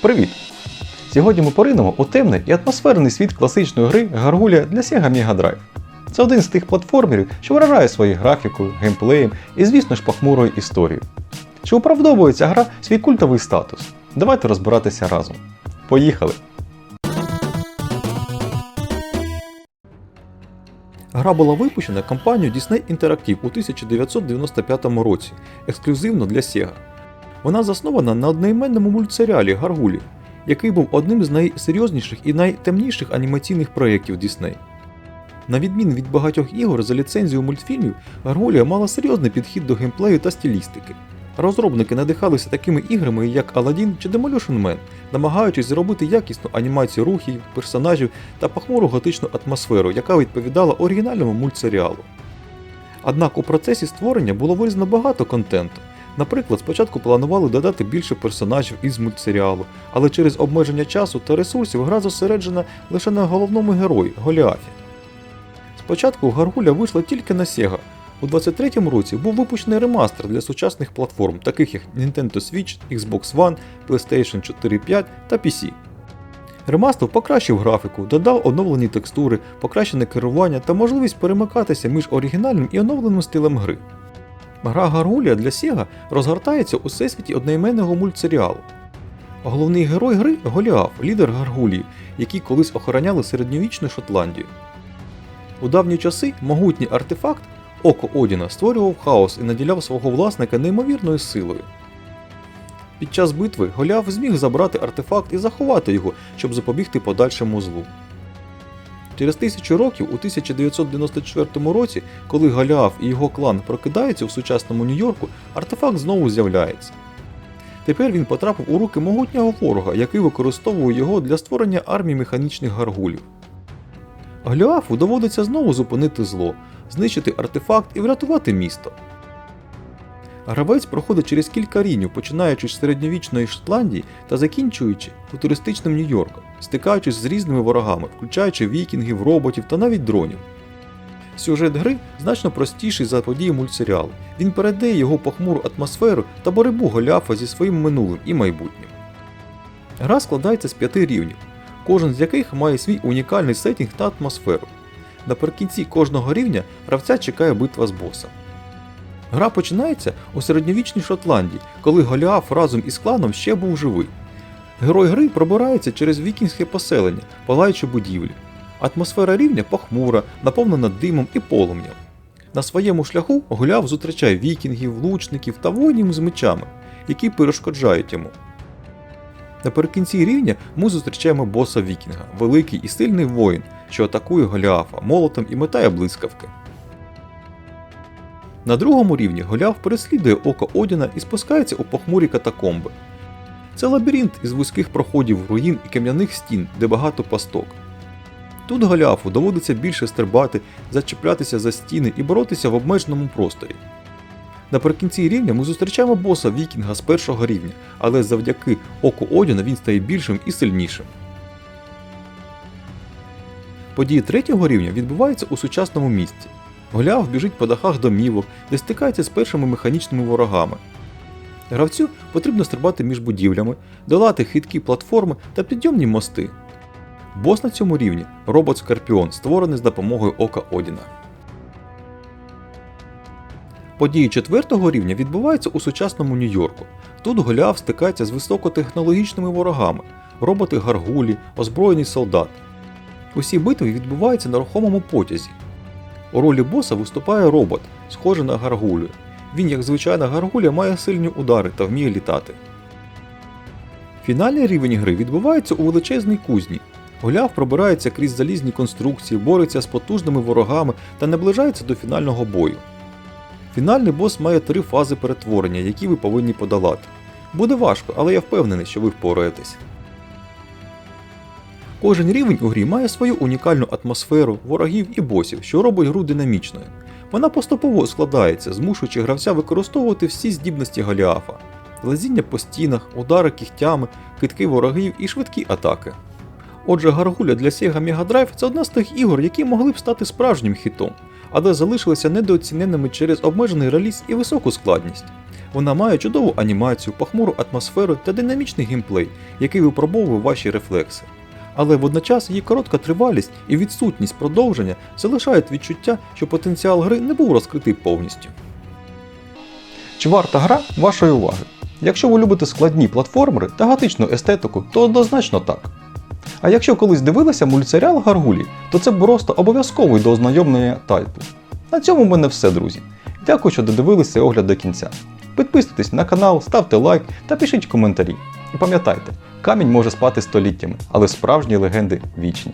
Привіт! Сьогодні ми поринемо у темний і атмосферний світ класичної гри Гаргулія для Sega Mega Drive. Це один з тих платформерів, що вражає своєю графікою, геймплеєм і, звісно ж, похмурою історією. Чи оправдовує ця гра свій культовий статус? Давайте розбиратися разом. Поїхали! Гра була випущена компанією Disney Interactive у 1995 році, ексклюзивно для Sega. Вона заснована на одноіменному мультсеріалі Гаргулі, який був одним з найсерйозніших і найтемніших анімаційних проєктів Disney. На відміну від багатьох ігор за ліцензію мультфільмів, Гаргулія мала серйозний підхід до геймплею та стилістики. Розробники надихалися такими іграми, як Aladdin чи Demolition Man, намагаючись зробити якісну анімацію рухів, персонажів та похмуру готичну атмосферу, яка відповідала оригінальному мультсеріалу. Однак у процесі створення було вирізано багато контенту. Наприклад, спочатку планували додати більше персонажів із мультсеріалу, але через обмеження часу та ресурсів гра зосереджена лише на головному герої Голіафі. Спочатку Гаргуля вийшла тільки на Sega. У 23-му році був випущений ремастер для сучасних платформ, таких як Nintendo Switch, Xbox One, PlayStation 4 5 та PC. Ремастер покращив графіку, додав оновлені текстури, покращене керування та можливість перемикатися між оригінальним і оновленим стилем гри. Гра Гаргулія для Sega розгортається у всесвіті одноіменного мультсеріалу. Головний герой гри Голіаф, лідер Гаргулії, які колись охороняли середньовічну Шотландію. У давні часи могутній артефакт Око Одіна створював хаос і наділяв свого власника неймовірною силою. Під час битви Голіаф зміг забрати артефакт і заховати його, щоб запобігти подальшому злу. Через тисячу років, у 1994 році, коли Голіаф і його клан прокидаються в сучасному Нью-Йорку, артефакт знову з'являється. Тепер він потрапив у руки могутнього ворога, який використовує його для створення армії механічних гаргулів. Голіафу доводиться знову зупинити зло, знищити артефакт і врятувати місто. Гравець проходить через кілька рівнів, починаючи з середньовічної Шотландії та закінчуючи футуристичним Нью-Йорком, стикаючись з різними ворогами, включаючи вікінгів, роботів та навіть дронів. Сюжет гри значно простіший за події мультсеріалу. Він передає його похмуру атмосферу та боротьбу Голіафа зі своїм минулим і майбутнім. Гра складається з п'яти рівнів, кожен з яких має свій унікальний сеттінг та атмосферу. Наприкінці кожного рівня гравця чекає битва з босом. Гра починається у середньовічній Шотландії, коли Голіаф разом із кланом ще був живий. Герой гри пробирається через вікінське поселення, палаючи будівлі. Атмосфера рівня похмура, наповнена димом і полум'ям. На своєму шляху Голіаф зустрічає вікінгів, лучників та воїнів з мечами, які перешкоджають йому. Наприкінці рівня ми зустрічаємо боса Вікінга, великий і сильний воїн, що атакує Голіафа молотом і метає блискавки. На другому рівні Голіаф переслідує око Одіна і спускається у похмурі катакомби. Це лабіринт із вузьких проходів руїн і кам'яних стін, де багато пасток. Тут Голіафу доводиться більше стрибати, зачеплятися за стіни і боротися в обмеженому просторі. Наприкінці рівня ми зустрічаємо боса Вікінга з першого рівня, але завдяки оку Одіна він стає більшим і сильнішим. Події третього рівня відбуваються у сучасному місті. Голіаф біжить по дахах домівок, де стикається з першими механічними ворогами. Гравцю потрібно стрибати між будівлями, долати хиткі платформи та підйомні мости. Бос на цьому рівні робот Скорпіон, створений з допомогою ока Одіна. Події четвертого рівня відбуваються у сучасному Нью-Йорку. Тут Голіаф стикається з високотехнологічними ворогами, роботи гаргулі, озброєний солдат. Усі битви відбуваються на рухомому потязі. У ролі боса виступає робот, схожий на гаргулю. Він, як звичайна гаргуля, має сильні удари та вміє літати. Фінальний рівень гри відбувається у величезній кузні. Голяв пробирається крізь залізні конструкції, бореться з потужними ворогами та наближається до фінального бою. Фінальний бос має три фази перетворення, які ви повинні подолати. Буде важко, але я впевнений, що ви впораєтесь. Кожен рівень у грі має свою унікальну атмосферу, ворогів і босів, що робить гру динамічною. Вона поступово складається, змушуючи гравця використовувати всі здібності Голіафа: лазіння по стінах, удари кігтями, китки ворогів і швидкі атаки. Отже, Гаргуля для Sega Mega Drive це одна з тих ігор, які могли б стати справжнім хітом, але залишилися недооціненими через обмежений реліз і високу складність. Вона має чудову анімацію, похмуру атмосферу та динамічний геймплей, який випробовує ваші рефлекси. Але водночас її коротка тривалість і відсутність продовження залишають відчуття, що потенціал гри не був розкритий повністю. Чи варта гра вашої уваги? Якщо ви любите складні платформери та готичну естетику, то однозначно так. А якщо колись дивилися мультсеріал Гаргулі, то це просто обов'язковий до ознайомлення тайтл. На цьому в мене все, друзі. Дякую, що додивилися огляд до кінця. Підписуйтесь на канал, ставте лайк та пишіть коментарі. І пам'ятайте, камінь може спати століттями, але справжні легенди вічні.